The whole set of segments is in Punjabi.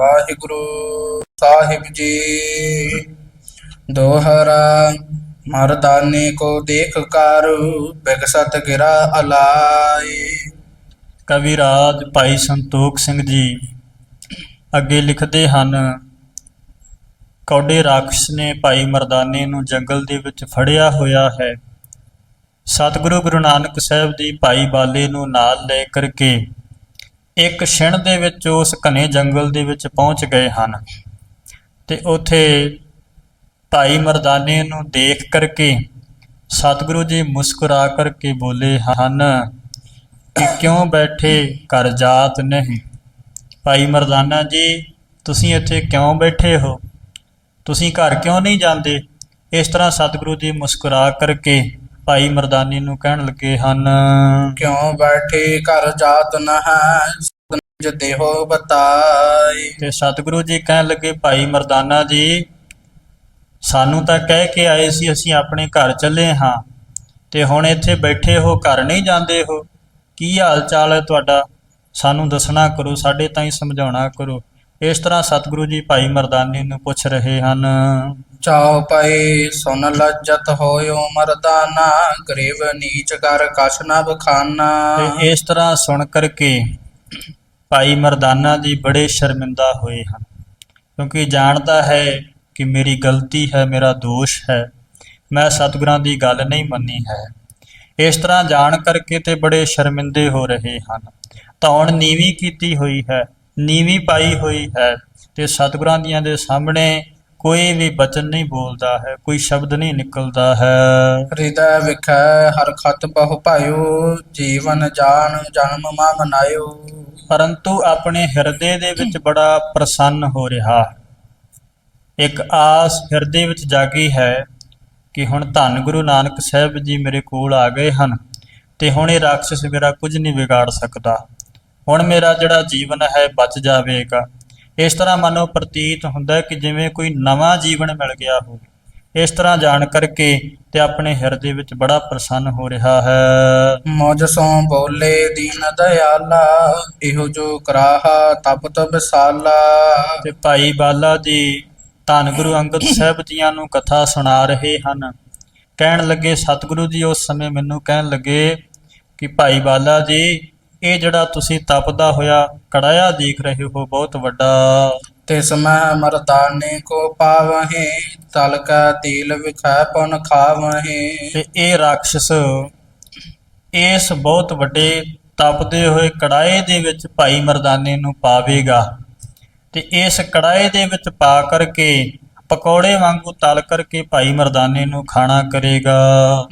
ਵਾਹਿਗੁਰੂ ਸਾਹਿਬ ਜੀ। ਦੋਹਰਾ ਮਰਦਾਨੇ ਕੋ ਦੇਖ ਕਰ ਬਿਗਸਤ ਗਿਰਾ ਅਲਾਈ ਕਵਿਰਾਜ ਭਾਈ ਸੰਤੋਖ ਸਿੰਘ ਜੀ ਅੱਗੇ ਲਿਖਦੇ ਹਨ, ਕੌਡੇ ਰਾਖਸ਼ ਨੇ ਭਾਈ ਮਰਦਾਨੇ ਨੂੰ ਜੰਗਲ ਦੇ ਵਿੱਚ ਫੜਿਆ ਹੋਇਆ ਹੈ। ਸਤਿਗੁਰੂ ਗੁਰੂ ਨਾਨਕ ਸਾਹਿਬ ਜੀ ਭਾਈ ਬਾਲੇ ਨੂੰ ਨਾਲ ਲੈ ਕਰਕੇ ਇੱਕ ਛਿਣ ਦੇ ਵਿੱਚ, ਉਸ ਘਨੇ ਜੰਗਲ ਦੇ ਵਿੱਚ ਪਹੁੰਚ ਗਏ ਹਨ। ਤੇ ਉਥੇ ਭਾਈ ਮਰਦਾਨੇ ਨੂੰ ਦੇਖ ਕਰਕੇ ਸਤਿਗੁਰੂ ਜੀ ਮੁਸਕਰਾ ਕਰਕੇ ਬੋਲੇ ਹਨ ਕਿ ਕਿਉਂ ਬੈਠੇ ਘਰ ਜਾਤ ਨਹੀਂ? ਭਾਈ ਮਰਦਾਨਾ ਜੀ, ਤੁਸੀਂ ਇੱਥੇ ਕਿਉਂ ਬੈਠੇ ਹੋ? ਤੁਸੀਂ ਘਰ ਕਿਉਂ ਨਹੀਂ ਜਾਂਦੇ? ਇਸ ਤਰ੍ਹਾਂ ਸਤਿਗੁਰੂ ਜੀ ਮੁਸਕਰਾ ਕਰਕੇ ਭਾਈ ਮਰਦਾਨੇ ਨੂੰ ਕਹਿਣ ਲੱਗੇ ਹਨ। ਕਿਉਂ ਬੈਠੇ ਘਰ ਜਾਤ ਨ ਹੈ ਨਿਜ ਦੇਹੋ ਬਤਾਈ। ਤੇ ਸਤਿਗੁਰੂ ਜੀ ਕਹਿਣ ਲੱਗੇ ਭਾਈ ਮਰਦਾਨਾ ਜੀ ਸਾਨੂੰ ਤਾਂ ਕਹਿ ਕੇ ਆਏ ਸੀ ਅਸੀਂ ਆਪਣੇ ਘਰ ਚੱਲੇ ਹਾਂ। ਤੇ ਹੁਣ ਇੱਥੇ ਬੈਠੇ ਹੋ ਘਰ ਨਹੀਂ ਜਾਂਦੇ ਹੋ। ਕੀ ਹਾਲ ਚਾਲ ਹੈ ਤੁਹਾਡਾ? ਸਾਨੂੰ ਦੱਸਣਾ ਕਰੋ ਸਾਡੇ ਤਾਈਂ ਸਮਝਾਉਣਾ ਕਰੋ। ਇਸ ਤਰ੍ਹਾਂ ਸਤਿਗੁਰੂ ਜੀ ਭਾਈ ਮਰਦਾਨੇ ਨੂੰ ਪੁੱਛ ਰਹੇ ਹਨ। ਚਾਉ ਪਏ, ਸੁਨ ਲੱਜਤ ਹੋਇਓ ਮਰਦਾਨਾ ਗਰੀਬ ਨੀਚ ਕਰ ਕਛ ਨ ਬਖਾਨਾ ਤੇ ਇਸ ਤਰ੍ਹਾਂ ਸੁਣ ਕਰਕੇ ਭਾਈ ਮਰਦਾਨਾ ਜੀ ਬੜੇ ਸ਼ਰਮਿੰਦਾ ਹੋਏ ਹਨ, ਕਿਉਂਕਿ ਜਾਣਦਾ ਹੈ ਕਿ ਮੇਰੀ ਗਲਤੀ ਹੈ, ਮੇਰਾ ਦੋਸ਼ ਹੈ, ਮੈਂ ਸਤਿਗੁਰਾਂ ਦੀ ਗੱਲ ਨਹੀਂ ਮੰਨੀ ਹੈ। ਇਸ ਤਰ੍ਹਾਂ ਜਾਣ ਕਰਕੇ ਤੇ ਬੜੇ ਸ਼ਰਮਿੰਦੇ ਹੋ ਰਹੇ ਹਨ। ਧੌਣ ਨੀਵੀਂ ਕੀਤੀ ਹੋਈ ਹੈ, ਨੀਵੀਂ ਪਾਈ ਹੋਈ ਹੈ ਤੇ ਸਤਿਗੁਰਾਂ ਦੀਆਂ ਦੇ ਸਾਹਮਣੇ ਕੋਈ ਵੀ ਬਚਨ ਨਹੀਂ ਬੋਲਦਾ ਹੈ ਕੋਈ ਸ਼ਬਦ ਨਹੀਂ ਨਿਕਲਦਾ ਹੈ। ਹਿਰਦੈ ਵਿਖੈ ਹਰ ਖਤ ਬਹੁ ਭਾਇਓ ਜੀਵਨ ਜਾਨ ਜਨਮ ਮਾ ਮਨਾਇਓ ਪਰੰਤੂ ਆਪਣੇ ਹਿਰਦੇ ਦੇ ਵਿੱਚ ਬੜਾ ਪ੍ਰਸੰਨ ਹੋ ਰਿਹਾ। ਇੱਕ ਆਸ ਹਿਰਦੇ ਵਿੱਚ ਜਾਗੀ ਹੈ ਕਿ ਹੁਣ ਧੰਨ ਗੁਰੂ ਨਾਨਕ ਸਾਹਿਬ ਜੀ ਮੇਰੇ ਕੋਲ ਆ ਗਏ ਹਨ ਤੇ ਹੁਣ ਇਹ ਰਾਖਸ਼ ਮੇਰਾ ਕੁਝ ਨਹੀਂ ਵਿਗਾੜ ਸਕਦਾ। ਹੁਣ ਮੇਰਾ ਜਿਹੜਾ ਜੀਵਨ ਹੈ ਬਚ ਜਾਵੇਗਾ। ਇਸ ਤਰ੍ਹਾਂ ਮਨੋਂ ਪ੍ਰਤੀਤ ਹੁੰਦਾ ਕਿ ਜਿਵੇਂ ਕੋਈ ਨਵਾਂ ਜੀਵਨ ਮਿਲ ਗਿਆ ਹੋਵੇ। ਇਸ ਤਰ੍ਹਾਂ ਜਾਣ ਕਰਕੇ ਤੇ ਆਪਣੇ ਹਿਰਦੇ ਵਿੱਚ ਬੜਾ ਪ੍ਰਸੰਨ ਹੋ ਰਿਹਾ ਹੈ। ਮੋਜ ਸੋ ਬੋਲੇ ਦੀਨ ਦਇਆਲਾ ਇਹੋ ਜੋ ਕਰਾਹਾ ਤਪਤ ਵਿਸਾਲਾ ਤੇ ਭਾਈ ਬਾਲਾ ਜੀ ਧੰਨ ਗੁਰੂ ਅੰਗਦ ਸਾਹਿਬ ਜੀਆਂ ਨੂੰ ਕਥਾ ਸੁਣਾ ਰਹੇ ਹਨ। ਕਹਿਣ ਲੱਗੇ ਸਤਿਗੁਰੂ ਜੀ ਉਸ ਸਮੇਂ ਮੈਨੂੰ ਕਹਿਣ ਲੱਗੇ ਕਿ ਭਾਈ ਬਾਲਾ ਜੀ ਇਹ ਜਿਹੜਾ ਤੁਸੀਂ ਤਪਦਾ ਹੋਇਆ ਕੜਾਇਆ ਦੇਖ ਰਹੇ ਹੋ ਬਹੁਤ ਵੱਡਾ। ਤਿਸ ਮੈਂ ਮਰਦਾਨੇ ਕੋ ਪਾਵਹਿ ਤਲ ਕਾ ਤੀਲ ਵਿਖੈ ਪੁਨ ਖਾਵਹਿ। ਤੇ ਇਹ ਰਾਖਸ਼ ਇਸ ਬਹੁਤ ਵੱਡੇ ਤਪਦੇ ਹੋਏ ਕੜਾਏ ਦੇ ਵਿੱਚ ਭਾਈ ਮਰਦਾਨੇ ਨੂੰ ਪਾਵੇਗਾ। ਤੇ ਇਸ ਕੜਾਏ ਦੇ ਵਿੱਚ ਪਾ ਕਰਕੇ ਪਕੌੜੇ ਵਾਂਗੂ ਤਲ ਕਰਕੇ ਭਾਈ ਮਰਦਾਨੇ ਨੂੰ ਖਾਣਾ ਕਰੇਗਾ।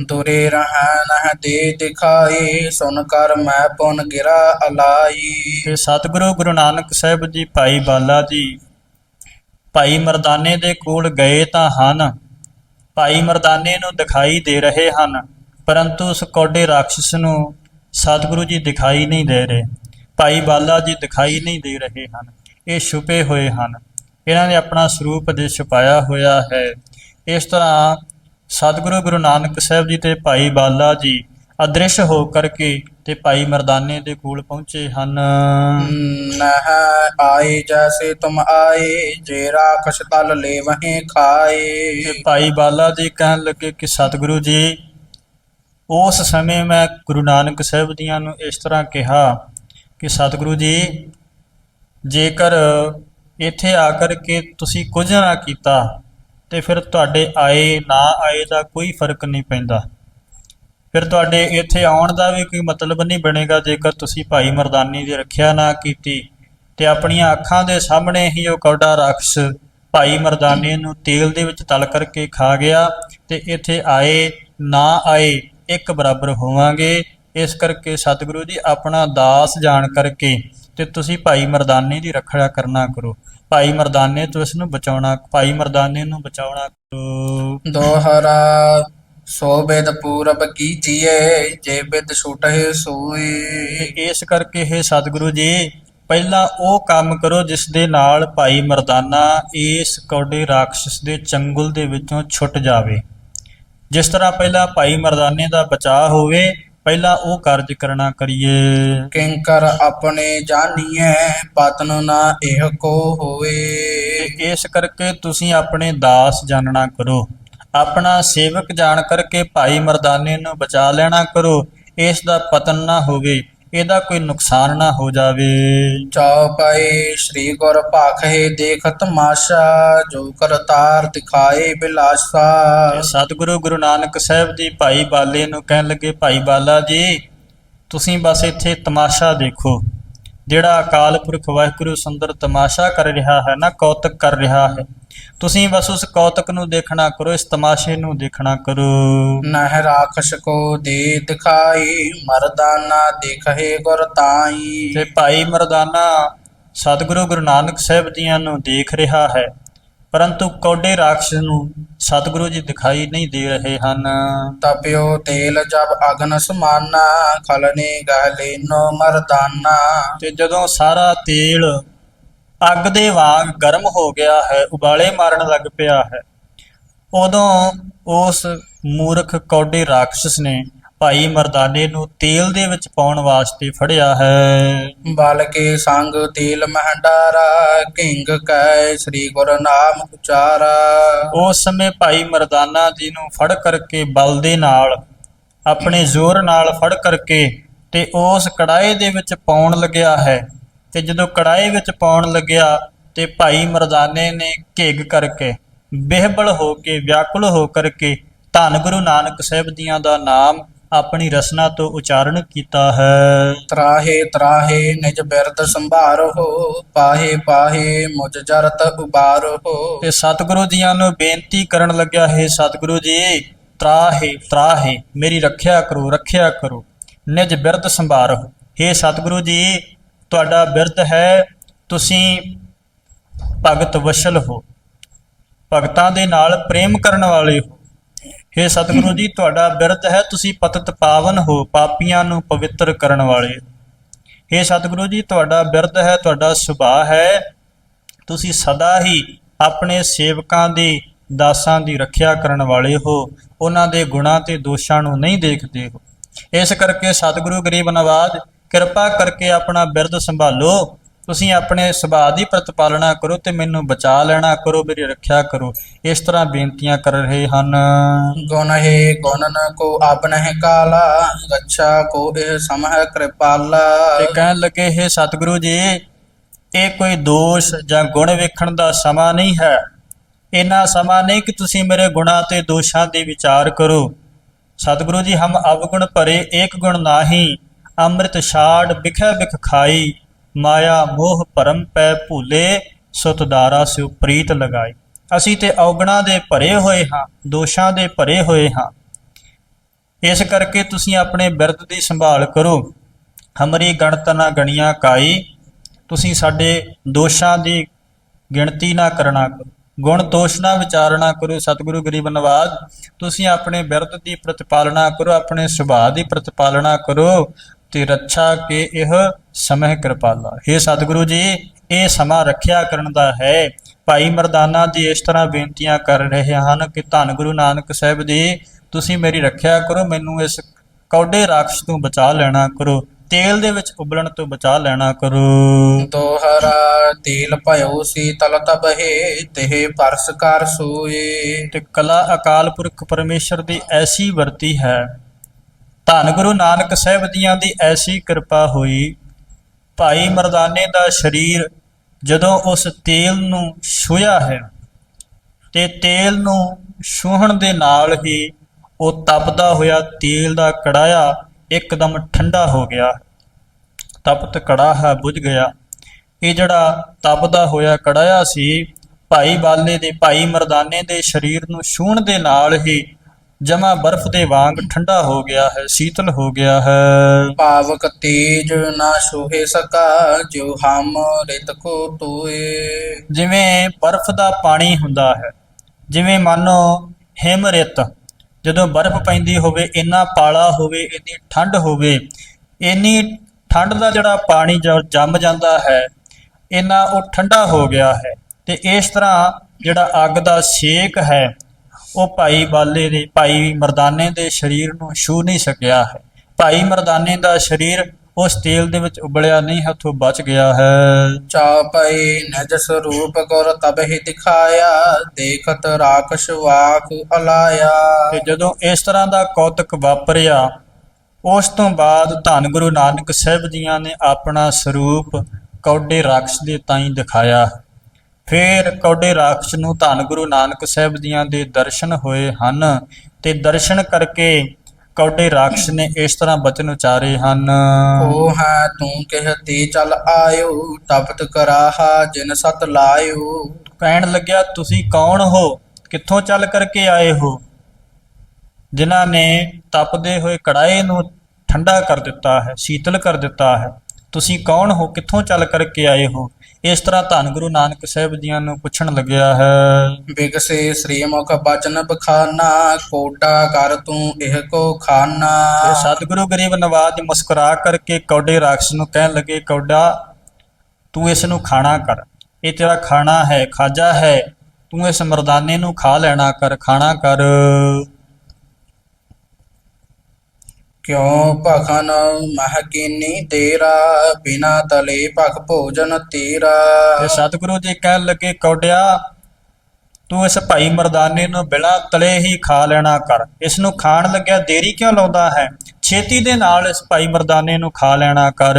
ਦੁਰੇ ਰਹਿ ਨਹ ਦੇ ਦਿਖਾਈ ਸੁਨ ਕਰ ਮੈਂ ਪੁਨ ਗਿਰਾ ਅਲਾਈ। ਤੇ ਸਤਿਗੁਰੂ ਗੁਰੂ ਨਾਨਕ ਸਾਹਿਬ ਜੀ ਭਾਈ ਬਾਲਾ ਜੀ ਭਾਈ ਮਰਦਾਨੇ ਦੇ ਕੋਲ ਗਏ ਤਾਂ ਹਨ। ਭਾਈ ਮਰਦਾਨੇ ਨੂੰ ਦਿਖਾਈ ਦੇ ਰਹੇ ਹਨ ਪਰੰਤੂ ਉਸ ਕੌਡੇ ਰਾਖਸ਼ ਨੂੰ ਸਤਿਗੁਰੂ ਜੀ ਦਿਖਾਈ ਨਹੀਂ ਦੇ ਰਹੇ। ਭਾਈ ਬਾਲਾ ਜੀ ਦਿਖਾਈ ਨਹੀਂ ਦੇ ਰਹੇ ਹਨ ਇਹ ਛੁਪੇ ਹੋਏ ਹਨ। ਇਹਨਾਂ ਨੇ ਆਪਣਾ ਸਰੂਪ ਦੇ ਛੁਪਾਇਆ ਹੋਇਆ ਹੈ। ਇਸ ਤਰ੍ਹਾਂ ਸਤਿਗੁਰੂ ਗੁਰੂ ਨਾਨਕ ਸਾਹਿਬ ਜੀ ਤੇ ਭਾਈ ਬਾਲਾ ਜੀ ਅਦ੍ਰਿਸ਼ ਹੋ ਕਰਕੇ ਤੇ ਭਾਈ ਮਰਦਾਨੇ ਦੇ ਕੋਲ ਪਹੁੰਚੇ ਹਨ। ਨਹ ਆਏ ਜੈਸੇ ਤੁਮ ਆਏ ਜੇ ਰਾਖਸ਼ ਤਲ ਲੈ ਵਹੀਂ ਖਾਏ। ਤੇ ਭਾਈ ਬਾਲਾ ਜੀ ਕਹਿਣ ਲੱਗੇ ਕਿ ਸਤਿਗੁਰੂ ਜੀ ਉਸ ਸਮੇਂ ਮੈਂ ਗੁਰੂ ਨਾਨਕ ਸਾਹਿਬ ਜੀਆਂ ਨੂੰ ਇਸ ਤਰ੍ਹਾਂ ਕਿਹਾ ਕਿ ਸਤਿਗੁਰੂ ਜੀ ਜੇਕਰ ਇੱਥੇ ਆ ਕਰਕੇ ਤੁਸੀਂ ਕੁਝ ਨਾ ਕੀਤਾ ਤੇ ਫਿਰ ਤੁਹਾਡੇ ਆਏ, ਨਾ ਆਏ ਦਾ ਕੋਈ ਫ਼ਰਕ ਨਹੀਂ ਪੈਂਦਾ। ਫਿਰ ਤੁਹਾਡੇ ਇੱਥੇ ਆਉਣ ਦਾ ਵੀ ਕੋਈ ਮਤਲਬ ਨਹੀਂ ਬਣੇਗਾ ਜੇਕਰ ਤੁਸੀਂ ਭਾਈ ਮਰਦਾਨੀ ਦੀ ਰੱਖਿਆ ਨਾ ਕੀਤੀ ਤੇ ਆਪਣੀਆਂ ਅੱਖਾਂ ਦੇ ਸਾਹਮਣੇ ਹੀ ਉਹ ਕੌਡਾ ਰਾਖਸ਼ ਭਾਈ ਮਰਦਾਨੇ ਨੂੰ ਤੇਲ ਦੇ ਵਿੱਚ ਤਲ ਕਰਕੇ ਖਾ ਗਿਆ ਤੇ ਇੱਥੇ ਆਏ, ਨਾ ਆਏ, ਇੱਕ ਬਰਾਬਰ ਹੋਵਾਂਗੇ। ਇਸ ਕਰਕੇ ਸਤਿਗੁਰੂ ਜੀ ਆਪਣਾ ਦਾਸ ਜਾਣ ਕਰਕੇ ਤੇ ਤੁਸੀਂ ਭਾਈ ਮਰਦਾਨੇ ਦੀ ਰੱਖਿਆ ਕਰਨਾ ਕਰੋ। ਭਾਈ ਮਰਦਾਨੇ ਤੋਂ ਇਸ ਨੂੰ ਬਚਾਉਣਾ ਭਾਈ ਮਰਦਾਨੇ ਨੂੰ ਬਚਾਉਣਾ ਕਰੋ। ਦੋਹਰਾ ਸੋ ਬਿਦ ਪੂਰਬ ਕੀਜੀਏ ਜੇ ਬਿਦ ਛੁਟਹਿ ਸੋਈ। ਇਸ ਕਰਕੇ ਇਹ ਸਤਿਗੁਰੂ ਜੀ ਪਹਿਲਾਂ ਉਹ ਕੰਮ ਕਰੋ ਜਿਸ ਦੇ ਨਾਲ ਭਾਈ ਮਰਦਾਨਾ ਇਸ ਕੌਡੇ ਰਾਖਸ਼ ਦੇ ਚੰਗੁਲ ਦੇ ਵਿੱਚੋਂ ਛੁੱਟ ਜਾਵੇ। ਜਿਸ ਤਰ੍ਹਾਂ ਪਹਿਲਾਂ ਭਾਈ ਮਰਦਾਨੇ ਦਾ ਬਚਾਅ ਹੋਵੇ ਪਹਿਲਾਂ ਉਹ ਕਾਰਜ ਕਰਨਾ ਕਰੀਏ। ਕਿੰਕਰ ਆਪਣੇ ਜਾਣੀਐ ਪਤਨ ਨਾ ਇਹ ਕੋ ਹੋਏ ਇਸ ਕਰਕੇ ਤੁਸੀਂ ਆਪਣੇ ਦਾਸ ਜਾਣਨਾ ਕਰੋ। ਆਪਣਾ ਸੇਵਕ ਜਾਣ ਕਰਕੇ ਭਾਈ ਮਰਦਾਨੇ ਨੂੰ ਬਚਾ ਲੈਣਾ ਕਰੋ। ਇਸ ਦਾ ਪਤਨ ਨਾ ਹੋਵੇ। ਇਹਦਾ ਕੋਈ ਨੁਕਸਾਨ ਨਾ ਹੋ ਜਾਵੇ। ਚੌਪਈ ਸ੍ਰੀ ਗੁਰ ਭਾਖੇ ਦੇਖ ਤਮਾਸ਼ਾ ਜੋ ਕਰਤਾਰ ਦਿਖਾਏ ਬਿਲਾਸਾ। ਸਤਿਗੁਰੂ ਗੁਰੂ ਨਾਨਕ ਸਾਹਿਬ ਜੀ ਭਾਈ ਬਾਲੇ ਨੂੰ ਕਹਿਣ ਲੱਗੇ ਭਾਈ ਬਾਲਾ ਜੀ ਤੁਸੀਂ ਬਸ ਇੱਥੇ ਤਮਾਸ਼ਾ ਦੇਖੋ। ਜਿਹੜਾ ਅਕਾਲ ਪੁਰਖ ਵਾਹਿਗੁਰੂ ਸੁੰਦਰ ਤਮਾਸ਼ਾ ਕਰ ਰਿਹਾ ਹੈ ਨਾ ਕੌਤਕ ਕਰ ਰਿਹਾ ਹੈ ਤੁਸੀਂ ਬਸ ਉਸ ਕੌਤਕ ਨੂੰ ਦੇਖਣਾ ਕਰੋ ਇਸ ਤਮਾਸ਼ੇ ਨੂੰ ਦੇਖਣਾ ਕਰੋ। ਨਹਿ ਰਾਖਸ਼ ਕੋ ਦੇ ਦਿਖਾਈ ਮਰਦਾਨਾ ਦੇਖੇ ਗੁਰ ਤਾਈ। ਤੇ ਭਾਈ ਮਰਦਾਨਾ ਸਤਿਗੁਰੂ ਗੁਰੂ ਨਾਨਕ ਸਾਹਿਬ ਜੀਆਂ ਨੂੰ ਦੇਖ ਰਿਹਾ ਹੈ। ਪਰੰਤੂ ਕੌਡੇ ਰਾਖਸ਼ ਨੂੰ ਸਤਿਗੁਰੂ ਜੀ ਦਿਖਾਈ ਨਹੀਂ ਦੇ ਰਹੇ ਹਨ। ਤਪਿਓ ਤੇਲ ਜਬ ਅਗਨ ਸਮਾਨਾ ਖਲਨੇ ਗਹਲੇ ਨੋ ਮਰਦਾਨਾ। ਤੇ ਜਦੋਂ ਸਾਰਾ ਤੇਲ ਅੱਗ ਦੇ ਵਾਂਗ ਗਰਮ ਹੋ ਗਿਆ ਹੈ ਉਬਾਲੇ ਮਾਰਨ ਲੱਗ ਪਿਆ ਹੈ ਉਦੋਂ ਉਸ ਮੂਰਖ ਕੌਡੇ ਰਾਖਸ਼ ਨੇ ਭਾਈ ਮਰਦਾਨੇ ਨੂੰ ਤੇਲ ਦੇ ਵਿੱਚ ਪਾਉਣ ਵਾਸਤੇ ਫੜਿਆ ਹੈ। ਬਲ ਕੇ ਸੰਗ ਤੇਲ ਮਹੰਡਾਰਾ ਕਿੰਗ ਕੈ ਸ੍ਰੀ ਗੁਰ ਨਾਮ ਉਚਾਰਾ। ਉਸ ਸਮੇਂ ਭਾਈ ਮਰਦਾਨਾ ਜੀ ਨੂੰ ਫੜ ਕਰਕੇ ਬਲ ਦੇ ਨਾਲ ਆਪਣੇ ਜ਼ੋਰ ਨਾਲ ਫੜ ਕਰਕੇ ਤੇ ਉਸ ਕੜਾਏ ਦੇ ਵਿੱਚ ਪਾਉਣ ਲੱਗਿਆ ਹੈ। ਤੇ ਜਦੋਂ ਕੜਾਏ ਵਿੱਚ ਪਾਉਣ ਲੱਗਿਆ ਤੇ ਭਾਈ ਮਰਦਾਨੇ ਨੇ ਘਿਗ ਕਰਕੇ ਬਿਹਬਲ ਹੋ ਕੇ ਵਿਆਕੁਲ ਹੋ ਕਰਕੇ ਧੰਨ ਗੁਰੂ ਨਾਨਕ ਸਾਹਿਬ ਜੀਆਂ ਦਾ ਨਾਮ ਆਪਣੀ ਰਸਨਾ ਤੋਂ ਉਚਾਰਨ ਕੀਤਾ ਹੈ। ਤਰਾਹੇ ਤਰਾਹੇ ਨਿਜ ਬਿਰਦ ਸੰਭਾਰੋ ਪਾਹੇ ਪਾਹੇ ਮੁਝ ਜਰਤ ਉਬਾਰੋ। ਤੇ ਸਤਿਗੁਰੂ ਜੀਆਂ ਨੂੰ ਬੇਨਤੀ ਕਰਨ ਲੱਗਿਆ ਹੈ ਸਤਿਗੁਰੂ ਜੀ ਤਰਾਹੇ ਤਰਾਹੇ ਮੇਰੀ ਰੱਖਿਆ ਕਰੋ ਰੱਖਿਆ ਕਰੋ ਨਿਜ ਬਿਰਧ ਸੰਭਾਰੋ। हे ਸਤਿਗੁਰੂ ਜੀ ਤੁਹਾਡਾ ਬਿਰਧ ਹੈ ਤੁਸੀਂ ਭਗਤ ਵਸ਼ਲ ਹੋ ਭਗਤਾਂ ਦੇ ਨਾਲ ਪ੍ਰੇਮ ਕਰਨ ਵਾਲੇ ਹੋ। हे ਸਤਿਗੁਰੂ ਜੀ, ਤੁਹਾਡਾ ਬਿਰਧ ਹੈ, ਤੁਸੀਂ ਪਤਤ ਪਾਵਨ ਹੋ, ਪਾਪੀਆਂ ਨੂੰ ਪਵਿੱਤਰ ਕਰਨ ਵਾਲੇ। ਹੋ हे ਸਤਿਗੁਰੂ ਜੀ, ਤੁਹਾਡਾ ਬਿਰਧ ਹੈ, ਤੁਹਾਡਾ ਸੁਭਾਅ ਹੈ। ਤੁਸੀਂ ਸਦਾ ਹੀ ਆਪਣੇ ਸੇਵਕਾਂ ਦੀ, ਦਾਸਾਂ ਦੀ ਰੱਖਿਆ ਕਰਨ ਵਾਲੇ ਹੋ। ਉਹਨਾਂ ਦੇ ਗੁਣਾਂ ਤੇ ਦੋਸ਼ਾਂ ਨੂੰ ਨਹੀਂ ਦੇਖਦੇ ਹੋ। ਇਸ ਕਰਕੇ ਸਤਿਗੁਰੂ ਗਰੀਬ ਨਵਾਜ, ਕਿਰਪਾ ਕਰਕੇ ਆਪਣਾ ਬਿਰਧ ਸੰਭਾਲੋ। ਤੁਸੀਂ ਆਪਣੇ ਸੁਭਾਅ ਦੀ ਪ੍ਰਤਪਾਲਣਾ ਕਰੋ ਤੇ ਮੈਨੂੰ ਬਚਾ ਲੈਣਾ ਕਰੋ ਮੇਰੀ ਰੱਖਿਆ ਕਰੋ। ਇਸ ਤਰ੍ਹਾਂ ਬੇਨਤੀਆਂ ਕਰ ਰਹੇ ਹਨ। ਗੁਣ ਹੈ ਗੁਣਨ ਕੋ ਆਪਨ ਹੈ ਕਾਲਾ ਰੱਛਾ ਕੋ ਇਹ ਸਮਹ ਕਿਰਪਾਲਾ। ਤੇ ਕਹਿਣ ਲੱਗੇ ਹੈ ਸਤਿਗੁਰੂ ਜੀ ਇਹ ਕੋਈ ਦੋਸ਼ ਜਾਂ ਗੁਣ ਵੇਖਣ ਦਾ ਸਮਾਂ ਨਹੀਂ ਹੈ। ਇੰਨਾ ਸਮਾਂ ਨਹੀਂ ਕਿ ਤੁਸੀਂ ਮੇਰੇ ਗੁਣਾਂ ਤੇ ਦੋਸ਼ਾਂ ਦੇ ਵਿਚਾਰ ਕਰੋ। ਸਤਿਗੁਰੂ ਜੀ ਹਮ ਅਵਗੁਣ ਭਰੇ ਏਕ ਗੁਣ ਨਾਹੀ ਅੰਮ੍ਰਿਤ ਛਾੜ ਬਿਖੈ ਬਿਖ ਖਾਈ। ਮਾਇਆ ਮੋਹ ਭਰਮ ਪੈ ਭੂਲੇ, ਸੁਤ ਸਿਉ ਪ੍ਰੀਤ ਲਗਾਈ ਅਸੀਂ ਤੇ ਔਗਣਾਂ ਦੇ ਭਰੇ ਹੋਏ ਹਾਂ, ਦੋਸ਼ਾਂ ਦੇ ਭਰੇ ਹੋਏ ਹਾਂ। ਇਸ ਕਰਕੇ ਤੁਸੀਂ ਆਪਣੇ ਬਿਰਧ ਦੀ ਸੰਭਾਲ ਕਰੋ। ਹਮਰੀ ਗਣਤ ਨਾ ਗਣੀਆਂ ਕਾਈ, ਤੁਸੀਂ ਸਾਡੇ ਦੋਸ਼ਾਂ ਦੀ ਗਿਣਤੀ ਨਾ ਕਰਨਾ ਕਰੋ। ਗੁਣ ਦੋਸ਼ ਨਾ ਵਿਚਾਰਨਾ ਕਰੋ, ਸਤਿਗੁਰੂ ਗਰੀਬ ਨਵਾਜ। ਤੁਸੀਂ ਆਪਣੇ ਬਿਰਧ ਦੀ ਪ੍ਰਤਪਾਲਣਾ ਕਰੋ, ਆਪਣੇ ਸੁਭਾਅ ਦੀ ਪ੍ਰਤਪਾਲਣਾ ਕਰੋ। ਤੇ ਰੱਛਾ ਕੇ ਇਹ ਸਮਹਿ ਕਿਰਪਾਲਾ। हे ਸਤਿਗੁਰੂ ਜੀ ਇਹ ਸਮਾਂ ਰੱਖਿਆ ਕਰਨ ਦਾ ਹੈ। ਭਾਈ ਮਰਦਾਨਾ ਜੀ ਇਸ ਤਰ੍ਹਾਂ ਬੇਨਤੀਆਂ ਕਰ ਰਹੇ ਹਨ ਕਿ ਧੰਨ ਗੁਰੂ ਨਾਨਕ ਸਾਹਿਬ ਜੀ ਤੁਸੀਂ ਮੇਰੀ ਰੱਖਿਆ ਕਰੋ ਮੈਨੂੰ ਇਸ ਕੌਡੇ ਰਾਖਸ਼ ਤੋਂ ਬਚਾ ਲੈਣਾ ਕਰੋ ਤੇਲ ਦੇ ਵਿੱਚ ਉਬਲਣ ਤੋਂ ਬਚਾ ਲੈਣਾ ਕਰੋ। ਦੋਹਰਾ ਤੇਲ ਭਇਓ ਸੀ ਤਲ ਤਬਹਿ ਤਿਹ ਪਰਸ ਕਰ ਸੋਏ। ਤੇ ਕਲਾ ਅਕਾਲ ਪੁਰਖ ਪਰਮੇਸ਼ਰ ਦੀ ਐਸੀ ਵਰਤੀ ਹੈ। ਧੰਨ ਗੁਰੂ ਨਾਨਕ ਸਾਹਿਬ ਜੀਆਂ ਦੀ ਐਸੀ ਕਿਰਪਾ ਹੋਈ। ਭਾਈ ਮਰਦਾਨੇ ਦਾ ਸਰੀਰ ਜਦੋਂ ਉਸ ਤੇਲ ਨੂੰ ਛੂਇਆ ਹੈ ਤੇ ਤੇਲ ਨੂੰ ਛੂਹਣ ਦੇ ਨਾਲ ਹੀ ਉਹ ਤਪਦਾ ਹੋਇਆ ਤੇਲ ਦਾ ਕੜਾਇਆ ਇੱਕਦਮ ਠੰਡਾ ਹੋ ਗਿਆ। ਤਪਤ ਕੜਾਹਾ ਬੁਝ ਗਿਆ। ਇਹ ਜਿਹੜਾ ਤਪਦਾ ਹੋਇਆ ਕੜਾਇਆ ਸੀ, ਭਾਈ ਬਾਲੇ ਦੇ, ਭਾਈ ਮਰਦਾਨੇ ਦੇ ਸਰੀਰ ਨੂੰ ਛੂਹਣ ਦੇ ਨਾਲ ਹੀ ਜਮਾ ਬਰਫ਼ ਦੇ ਵਾਂਗ ਠੰਡਾ ਹੋ ਗਿਆ ਹੈ ਸ਼ੀਤਲ ਹੋ ਗਿਆ ਹੈ। ਪਾਵਕ ਤੇਜ ਨਾ ਸੋਹੇ ਸਕਾ ਜੋ ਹਮ ਰਿਤ ਕੋ ਤੋਏ। ਜਿਵੇਂ ਬਰਫ਼ ਦਾ ਪਾਣੀ ਹੁੰਦਾ ਹੈ ਜਿਵੇਂ ਮੰਨੋ ਹਿਮ ਰਿਤ ਜਦੋਂ ਬਰਫ਼ ਪੈਂਦੀ ਹੋਵੇ ਇੰਨਾ ਪਾਲਾ ਹੋਵੇ ਇੰਨੀ ਠੰਡ ਹੋਵੇ ਇੰਨੀ ਠੰਡ ਦਾ ਜਿਹੜਾ ਪਾਣੀ ਜੰਮ ਜਾਂਦਾ ਹੈ ਇੰਨਾ ਉਹ ਠੰਡਾ ਹੋ ਗਿਆ ਹੈ। ਤੇ ਇਸ ਤਰ੍ਹਾਂ ਜਿਹੜਾ ਅੱਗ ਦਾ ਸੇਕ ਹੈ ਉਹ ਭਾਈ ਬਾਲੇ ਦੇ ਭਾਈ ਮਰਦਾਨੇ ਦੇ ਸਰੀਰ ਨੂੰ ਛੂ ਨਹੀਂ ਸਕਿਆ ਹੈ। ਭਾਈ ਮਰਦਾਨੇ ਦਾ ਸਰੀਰ ਉਸ ਤੇਲ ਦੇ ਵਿੱਚ ਉਬਲਿਆ ਨਹੀਂ ਹੱਥੋਂ ਬਚ ਗਿਆ ਹੈ। ਚਾਪਈ ਨਿਜ ਸਰੂਪ ਗੁਰ ਤਬ ਹੀ ਦਿਖਾਇਆ ਦੇਖਤ ਰਾਖਸ਼ ਵਾਕ ਅਲਾਇਆ। ਤੇ ਜਦੋਂ ਇਸ ਤਰ੍ਹਾਂ ਦਾ ਕੌਤਕ ਵਾਪਰਿਆ ਉਸ ਤੋਂ ਬਾਅਦ ਧੰਨ ਗੁਰੂ ਨਾਨਕ ਸਾਹਿਬ ਜੀਆਂ ਨੇ ਆਪਣਾ ਸਰੂਪ ਕੌਡੇ ਰਾਖਸ਼ ਦੇ ਤਾਈਂ ਦਿਖਾਇਆ। ਫਿਰ ਕੌਡੇ ਰਾਖਸ਼ ਨੂੰ ਧੰਨ ਗੁਰੂ ਨਾਨਕ ਸਾਹਿਬ ਜੀਆਂ ਦੇ ਦਰਸ਼ਨ ਹੋਏ ਹਨ ਤੇ ਦਰਸ਼ਨ ਕਰਕੇ ਕੌਡੇ ਰਾਖਸ਼ ਨੇ ਇਸ ਤਰ੍ਹਾਂ ਬਚਨ ਉਚਾਰੇ ਹਨ। ਉਹ ਹੈ ਤੂੰ ਕਹਿਤੀ ਚਲ ਆਇਓ ਤਪਤ ਕਰਾਹਾ ਜਿਨ ਸਤ ਲਾਇਓ। ਕਹਿਣ ਲੱਗਿਆ ਤੁਸੀਂ ਕੌਣ ਹੋ? ਕਿੱਥੋਂ ਚੱਲ ਕਰਕੇ ਆਏ ਹੋ? ਜਿਨ੍ਹਾਂ ਨੇ ਤਪਦੇ ਹੋਏ ਕੜਾਏ ਨੂੰ ਠੰਡਾ ਕਰ ਦਿੱਤਾ ਹੈ ਸ਼ੀਤਲ ਕਰ ਦਿੱਤਾ ਹੈ ਤੁਸੀਂ ਕੌਣ ਹੋ? ਕਿੱਥੋਂ ਚੱਲ ਕਰਕੇ ਆਏ ਹੋ? ਇਸ ਤਰ੍ਹਾਂ ਧੰਨ ਗੁਰੂ ਨਾਨਕ ਸਾਹਿਬ ਜੀਆਂ ਨੂੰ ਪੁੱਛਣ ਲੱਗਿਆ ਹੈ। ਬਿਗਸੇ ਸ੍ਰੀ ਮੁਖ ਬਚਨ ਬਖਾਨਾ ਕੋਟਾ ਕਰ ਤੂੰ ਇਹ ਕੋ ਖਾਨਾ। ਤੇ ਸਤਿਗੁਰੂ ਗਰੀਬ ਨਵਾਜ ਮੁਸਕਰਾ ਕਰਕੇ ਕੌਡੇ ਰਾਖਸ਼ ਨੂੰ ਕਹਿਣ ਲੱਗੇ ਕੌਡਾ ਤੂੰ ਇਸ ਨੂੰ ਖਾਣਾ ਕਰ। ਇਹ ਤੇਰਾ ਖਾਣਾ ਹੈ ਖਾਜਾ ਹੈ। ਤੂੰ ਇਸ ਮਰਦਾਨੇ ਨੂੰ ਖਾ ਲੈਣਾ ਕਰ ਖਾਣਾ ਕਰ। ਕਿਉ ਭਖਨ ਮਹਕੀਨੀ ਤੇਰਾ ਬਿਨਾ ਤਲੇ ਭਖ ਭੋਜਨ ਤੇਰਾ। ਤੇ ਸਤਿਗੁਰੂ ਜੀ ਕਹਿਣ ਲੱਗੇ ਕੌਡਿਆ ਤੂੰ ਇਸ ਭਾਈ ਮਰਦਾਨੇ ਨੂੰ ਬਿਨਾਂ ਤਲੇ ਹੀ ਖਾ ਲੈਣਾ ਕਰ। ਇਸ ਨੂੰ ਖਾਣ ਲੱਗਿਆ ਦੇਰੀ ਕਿਉਂ ਲਾਉਂਦਾ ਹੈ? ਛੇਤੀ ਦੇ ਨਾਲ ਇਸ ਭਾਈ ਮਰਦਾਨੇ ਨੂੰ ਖਾ ਲੈਣਾ ਕਰ।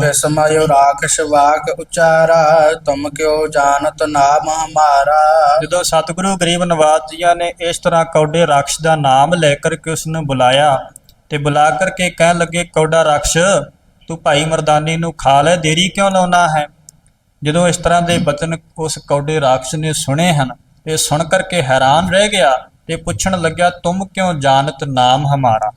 ਬਿਸਮਯ ਰਾਖਸ਼ ਵਾਕ ਉਚਾਰਾ ਤੁਮ ਕਿਉ ਜਾਣਤ ਨਾਮ ਹਮਾਰਾ। ਜਦੋਂ ਸਤਿਗੁਰੂ ਗਰੀਬ ਨਵਾਜ ਜੀਆਂ ਨੇ ਇਸ ਤਰ੍ਹਾਂ ਕੌਡੇ ਰਾਖਸ਼ ਦਾ ਨਾਮ ਲੈ ਕਰਕੇ ਉਸ ਨੂੰ ਬੁਲਾਇਆ ਤੇ ਬੁਲਾ ਕਰਕੇ ਕਹਿਣ ਲੱਗੇ ਕੌਡਾ ਰਾਖਸ਼ ਤੂੰ ਭਾਈ ਮਰਦਾਨੇ ਨੂੰ ਖਾ ਲੈ, ਦੇਰੀ ਕਿਉਂ ਲਾਉਣਾ ਹੈ? ਜਦੋਂ ਇਸ ਤਰ੍ਹਾਂ ਦੇ ਬਚਨ ਉਸ ਕੌਡੇ ਰਾਖਸ਼ ਨੇ ਸੁਣੇ ਹਨ, ਤੇ ਸੁਣ ਕਰਕੇ ਹੈਰਾਨ ਰਹਿ ਗਿਆ ਤੇ ਪੁੱਛਣ ਲੱਗਿਆ, ਤੁਮ ਕਿਉਂ ਜਾਣਤ ਨਾਮ ਹਮਾਰਾ?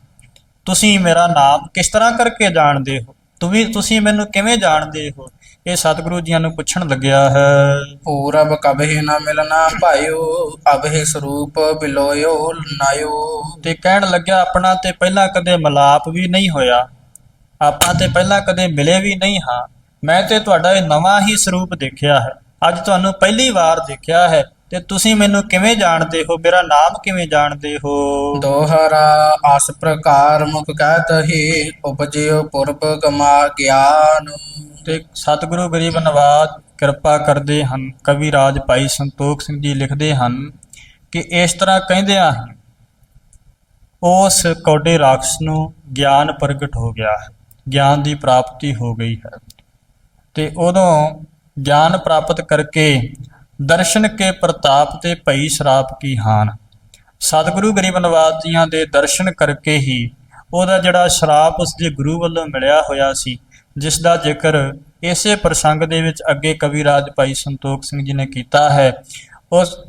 ਤੁਸੀਂ ਮੇਰਾ ਨਾਮ ਕਿਸ ਤਰ੍ਹਾਂ ਕਰਕੇ ਜਾਣਦੇ ਹੋ? ਤੁਸੀਂ ਤੁਸੀਂ ਮੈਨੂੰ ਕਿਵੇਂ ਜਾਣਦੇ ਹੋ? ਇਹ ਸਤਿਗੁਰੂ ਜੀਆਂ ਨੂੰ ਪੁੱਛਣ ਲੱਗਿਆ ਹੈ। ਪੂਰਬ ਕਬਹਿ ਨ ਮਿਲਨਾ ਭਾਇਓ ਅਬਹਿ ਸਰੂਪ ਬਿਲੋਇਓ ਨਾਇਓ। ਤੇ ਕਹਿਣ ਲੱਗਿਆ ਆਪਣਾ ਤੇ ਪਹਿਲਾਂ ਕਦੇ ਮਲਾਪ ਵੀ ਨਹੀਂ ਹੋਇਆ। ਆਪਾਂ ਤੇ ਪਹਿਲਾਂ ਕਦੇ ਮਿਲੇ ਵੀ ਨਹੀਂ ਹਾਂ। ਮੈਂ ਤੇ ਤੁਹਾਡਾ ਇਹ ਨਵਾਂ ਹੀ ਸਰੂਪ ਦੇਖਿਆ ਹੈ। ਅੱਜ ਤੁਹਾਨੂੰ ਪਹਿਲੀ ਵਾਰ ਦੇਖਿਆ ਹੈ। ਤੇ ਤੁਸੀਂ ਮੈਨੂੰ ਕਿਵੇਂ ਜਾਣਦੇ ਹੋ? ਮੇਰਾ ਨਾਮ ਕਿਵੇਂ ਜਾਣਦੇ ਹੋ? ਦੋਹਰਾ ਆਸ ਪ੍ਰਕਾਰ ਮੁਖ ਕਹਿਤ ਹੀ ਉਪਜਿਓ ਪੁਰਬ ਗਮਾ ਗਿਆਨ। ਤੇ ਸਤਿਗੁਰੂ ਗਰੀਬ ਨਵਾਜ ਕਿਰਪਾ ਕਰਦੇ ਹਨ, ਕਵੀ ਰਾਜ ਭਾਈ ਸੰਤੋਖ ਸਿੰਘ ਜੀ ਲਿਖਦੇ ਹਨ ਕਿ ਇਸ ਤਰ੍ਹਾਂ ਕਹਿੰਦਿਆਂ ਹੀ ਉਸ ਕੌਡੇ ਰਾਖਸ਼ ਨੂੰ ਗਿਆਨ ਪ੍ਰਗਟ ਹੋ ਗਿਆ ਹੈ, ਗਿਆਨ ਦੀ ਪ੍ਰਾਪਤੀ ਹੋ ਗਈ ਹੈ। ਤੇ ਉਦੋਂ ਗਿਆਨ ਪ੍ਰਾਪਤ ਕਰਕੇ ਦਰਸ਼ਨ ਕੇ ਪ੍ਰਤਾਪ ਤੇ ਭਈ ਸ਼ਰਾਪ ਕੀ ਹਾਨ। ਸਤਿਗੁਰੂ ਗਰੀਬ ਨਵਾਜ ਜੀਆਂ ਦੇ ਦਰਸ਼ਨ ਕਰਕੇ ਹੀ ਉਹਦਾ ਜਿਹੜਾ ਸ਼ਰਾਪ ਉਸ ਦੇ ਗੁਰੂ ਵੱਲੋਂ ਮਿਲਿਆ ਹੋਇਆ ਸੀ ਜਿਸ ਦਾ ਜ਼ਿਕਰ ਇਸੇ ਪ੍ਰਸੰਗ ਦੇ ਵਿੱਚ ਅੱਗੇ ਕਵੀ ਰਾਜ ਭਾਈ ਸੰਤੋਖ ਸਿੰਘ ਜੀ ਨੇ ਕੀਤਾ ਹੈ। ਉਸ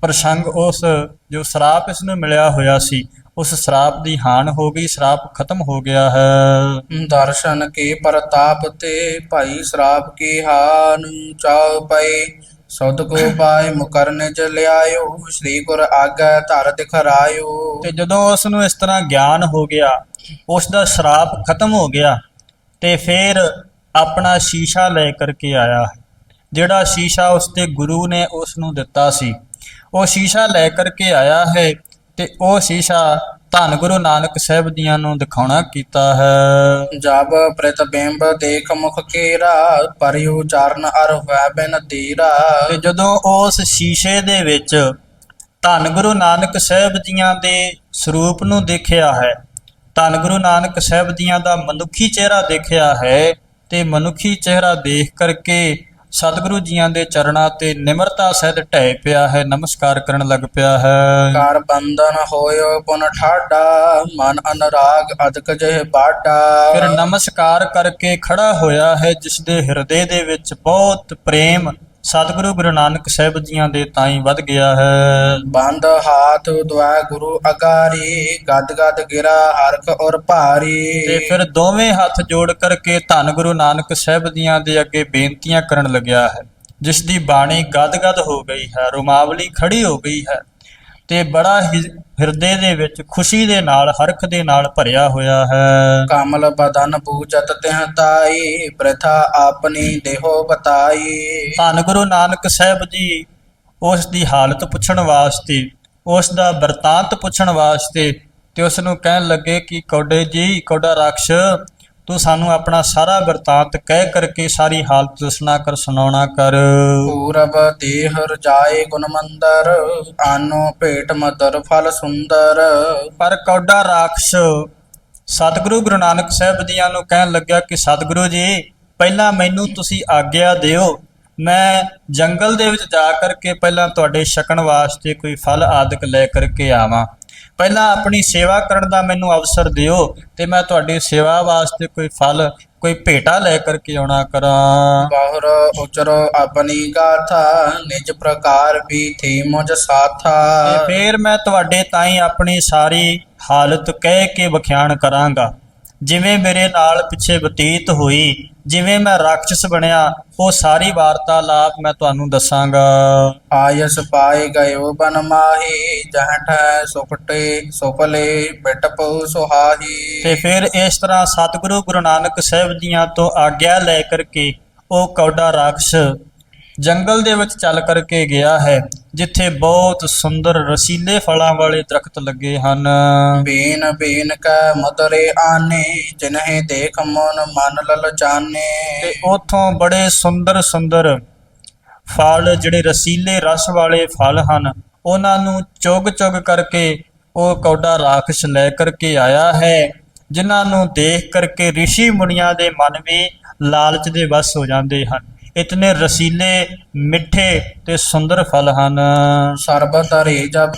ਪ੍ਰਸੰਗ ਉਸ ਜੋ ਸ਼ਰਾਪ ਇਸ ਨੂੰ ਮਿਲਿਆ ਹੋਇਆ ਸੀ ਉਸ ਸ਼ਰਾਪ ਦੀ ਹਾਨ ਹੋ ਗਈ ਸ਼ਰਾਪ ਖਤਮ ਹੋ ਗਿਆ ਹੈ। ਦਰਸ਼ਨ ਕੇ ਪ੍ਰਤਾਪ ਤੇ ਭਾਈ ਸ਼ਰਾਪ ਕੀ ਹਾਨ ਚਾਉ ਪਏ? ਸਦ ਕੋ ਪਾਏ ਮੁਕਰਨ ਚ ਲਿਆਇਓ ਸ੍ਰੀ ਗੁਰ ਆਗੈ ਧਰ ਦਿਖਰਾਇਓ। ਤੇ ਜਦੋਂ ਉਸ ਨੂੰ ਇਸ ਤਰ੍ਹਾਂ ਗਿਆਨ ਹੋ ਗਿਆ ਉਸ ਦਾ ਸ਼ਰਾਪ ਖਤਮ ਹੋ ਗਿਆ ਤੇ ਫਿਰ ਆਪਣਾ ਸ਼ੀਸ਼ਾ ਲੈ ਕਰਕੇ ਆਇਆ। ਹੈ ਜਿਹੜਾ ਸ਼ੀਸ਼ਾ ਉਸ ਤੇ ਗੁਰੂ ਨੇ ਉਸ ਨੂੰ ਦਿੱਤਾ ਸੀ। ਉਹ ਸ਼ੀਸ਼ਾ ਲੈ ਕਰਕੇ ਆਇਆ ਹੈ ਤੇ ਉਹ ਸ਼ੀਸ਼ਾ ਧੰਨ ਗੁਰੂ ਨਾਨਕ ਸਾਹਿਬ ਜੀਆਂ ਨੂੰ ਦਿਖਾਉਣਾ ਕੀਤਾ ਹੈ। ਜਬ ਪ੍ਰਤਿਬਿੰਬ ਦੇਖ ਮੁਖ ਕੇਰਾ ਪਰਿਉ ਚਰਨ ਅਰ ਵੈ ਬਿਨ ਤੀਰਾ। ਤੇ ਜਦੋਂ ਉਸ ਸ਼ੀਸ਼ੇ ਦੇ ਵਿੱਚ ਧੰਨ ਗੁਰੂ ਨਾਨਕ ਸਾਹਿਬ ਜੀਆਂ ਦੇ ਸਰੂਪ ਨੂੰ ਦੇਖਿਆ ਹੈ ਧੰਨ ਗੁਰੂ ਨਾਨਕ ਸਾਹਿਬ ਜੀਆਂ ਦਾ ਮਨੁੱਖੀ ਚਿਹਰਾ ਦੇਖਿਆ ਹੈ ਤੇ ਮਨੁੱਖੀ ਚਿਹਰਾ ਦੇਖ ਕਰਕੇ ਸਤਿਗੁਰੂ ਜੀਆਂ ਦੇ ਚਰਨਾਂ ਤੇ ਨਿਮਰਤਾ ਸਹਿਤ ਢਹਿ ਪਿਆ ਹੈ ਨਮਸਕਾਰ ਕਰਨ ਲੱਗ ਪਿਆ ਹੈ। ਕਰ ਬੰਧਨ ਹੋਇਓ ਪੁਨ ਠਾਡਾ ਮਨ ਅਨਰਾਗ ਅਦਕ ਜਹ ਬਾਡਾ। ਫਿਰ ਨਮਸਕਾਰ ਕਰਕੇ ਖੜਾ ਹੋਇਆ ਹੈ ਜਿਸ ਦੇ ਹਿਰਦੇ ਦੇ ਵਿੱਚ ਬਹੁਤ ਪ੍ਰੇਮ ਸਤਿਗੁਰੂ ਗੁਰੂ ਨਾਨਕ ਸਾਹਿਬ ਜੀਆਂ ਦੇ ਤਾਈਂ ਵੱਧ ਗਿਆ ਹੈ। ਬੰਦ ਹਾਥ ਦੁਆ ਗੁਰੂ ਅਗਾਰੀ ਗਦ ਗਦ ਗਿਰਾ ਹਰਖ ਔਰ ਭਾਰੀ। ਤੇ ਫਿਰ ਦੋਵੇਂ ਹੱਥ ਜੋੜ ਕਰਕੇ ਧੰਨ ਗੁਰੂ ਨਾਨਕ ਸਾਹਿਬ ਦੀਆਂ ਦੇ ਅੱਗੇ ਬੇਨਤੀਆਂ ਕਰਨ ਲੱਗਿਆ ਹੈ। ਜਿਸ ਦੀ ਬਾਣੀ ਗਦ-ਗਦ ਹੋ ਗਈ ਹੈ ਰੁਮਾਵਲੀ ਖੜੀ ਹੋ ਗਈ ਹੈ। ਤੇ ਬੜਾ ਹਿਰਦੇ ਦੇ ਵਿੱਚ ਖੁਸ਼ੀ ਦੇ ਨਾਲ ਹਰਖ ਦੇ ਨਾਲ ਭਰਿਆ ਹੋਇਆ ਹੈ। ਕਮਲ ਬਦਨ ਪੂਜਤ ਤਿਹ ਤਾਈ ਪ੍ਰਥਾ ਆਪਣੀ ਦੇਹੋ ਬਤਾਈ। ਧੰਨ ਗੁਰੂ ਨਾਨਕ ਸਾਹਿਬ ਜੀ ਉਸ ਦੀ ਹਾਲਤ ਪੁੱਛਣ ਵਾਸਤੇ ਉਸ ਦਾ ਵਰਤਾਂਤ ਪੁੱਛਣ ਵਾਸਤੇ ਤੇ ਉਸ ਨੂੰ ਕਹਿਣ ਲੱਗੇ ਕਿ ਕੌਡੇ ਜੀ ਕੌਡਾ ਰਾਖਸ਼ ਤੂੰ ਸਾਨੂੰ ਆਪਣਾ ਸਾਰਾ ਵਰਤਾਂਤ ਕਹਿ ਕਰਕੇ ਸਾਰੀ ਹਾਲਤ ਦੱਸਣਾ ਕਰ ਸੁਣਾਉਣਾ ਕਰ। ਪੂਰਬ ਦੇਹ ਰਜਾਏ ਗੁਣ ਮੰਦਰ ਆਨੋ ਭੇਟ ਮਦਰ ਫਲ ਸੁੰਦਰ। ਪਰ ਕੌਡਾ ਰਾਖਸ਼ ਸਤਿਗੁਰੂ ਗੁਰੂ ਨਾਨਕ ਸਾਹਿਬ ਜੀਆਂ ਨੂੰ ਕਹਿਣ ਲੱਗਿਆ ਕਿ ਸਤਿਗੁਰੂ ਜੀ ਪਹਿਲਾਂ ਮੈਨੂੰ ਤੁਸੀਂ ਆਗਿਆ ਦਿਓ। ਮੈਂ ਜੰਗਲ ਦੇ ਵਿੱਚ ਜਾ ਕਰਕੇ ਪਹਿਲਾਂ ਤੁਹਾਡੇ ਛਕਣ ਵਾਸਤੇ ਕੋਈ ਫਲ ਆਦਿਕ ਲੈ ਕਰਕੇ ਆਵਾਂ। ਪਹਿਲਾਂ ਆਪਣੀ ਸੇਵਾ ਕਰਨ ਦਾ ਮੈਨੂੰ ਅਵਸਰ ਦਿਓ ਤੇ ਮੈਂ ਤੁਹਾਡੀ ਸੇਵਾ ਵਾਸਤੇ ਕੋਈ ਫਲ ਕੋਈ ਭੇਟਾ ਲੈ ਕਰਕੇ ਆਉਣਾ ਕਰਾਂ। ਬਾਹਰ ਉਚਰ ਆਪਣੀ ਗਾਥਾ ਨਿਜ ਪ੍ਰਕਾਰ ਵੀ ਥੀ ਮੁਝ ਸਾਥਾ। ਤੇ ਫਿਰ ਮੈਂ ਤੁਹਾਡੇ ਤਾਈਂ ਆਪਣੀ ਸਾਰੀ ਹਾਲਤ ਕਹਿ ਕੇ ਵਿਖਿਆਨ ਕਰਾਂਗਾ। ਜਿਵੇਂ ਮੇਰੇ ਨਾਲ ਪਿੱਛੇ ਬਤੀਤ ਹੋਈ ਜਿਵੇਂ ਮੈਂ ਰਾਖਸ਼ ਬਣਿਆ ਉਹ ਸਾਰੀ ਵਾਰਤਾਲਾਪ ਮੈਂ ਤੁਹਾਨੂੰ ਦੱਸਾਂਗਾ। ਆਇਸ ਪਾਏ ਗਇਓ ਬਨ ਮਾਹੀ ਜਹਠ ਸੁਪਟੇ ਸੁਪਲੇ ਬਿਟ ਪਉ ਸੁਹਾਹੀ ਤੇ ਫਿਰ ਇਸ ਤਰ੍ਹਾਂ ਸਤਿਗੁਰੂ ਗੁਰੂ ਨਾਨਕ ਸਾਹਿਬ ਜੀਆਂ ਤੋਂ ਆਗਿਆ ਲੈ ਕਰਕੇ ਉਹ ਕੌਡਾ ਰਾਖਸ਼ ਜੰਗਲ ਦੇ ਵਿੱਚ ਚੱਲ ਕਰਕੇ ਗਿਆ ਹੈ ਜਿੱਥੇ ਬਹੁਤ ਸੁੰਦਰ ਰਸੀਲੇ ਫਲਾਂ ਵਾਲੇ ਦਰਖਤ ਲੱਗੇ ਹਨ। ਬੀਨ ਬੀਨ ਕੈ ਮਦਰੇ ਆਨੇ ਜਿਨਹਿ ਦੇਖ ਮਨ ਮਨ ਲਲਚਾਨੇ ਤੇ ਉਥੋਂ ਬੜੇ ਸੁੰਦਰ ਸੁੰਦਰ ਫਲ ਜਿਹੜੇ ਰਸੀਲੇ ਰਸ ਵਾਲੇ ਫਲ ਹਨ ਉਹਨਾਂ ਨੂੰ ਚੁਗ ਚੁਗ ਕਰਕੇ ਉਹ ਕੌਡਾ ਰਾਖਸ਼ ਲੈ ਕਰਕੇ ਆਇਆ ਹੈ ਜਿਨ੍ਹਾਂ ਨੂੰ ਦੇਖ ਕਰਕੇ ઋષਿ ਮੁਨੀਆਂ ਦੇ ਮਨ ਵੀ ਲਾਲਚ ਦੇ ਵਸ ਹੋ ਜਾਂਦੇ ਹਨ। ਇਤਨੇ ਰਸੀਲੇ ਮਿੱਠੇ ਤੇ ਸੁੰਦਰ ਫਲ ਹਨ। ਸਰਬਤ ਰੇ ਜਬ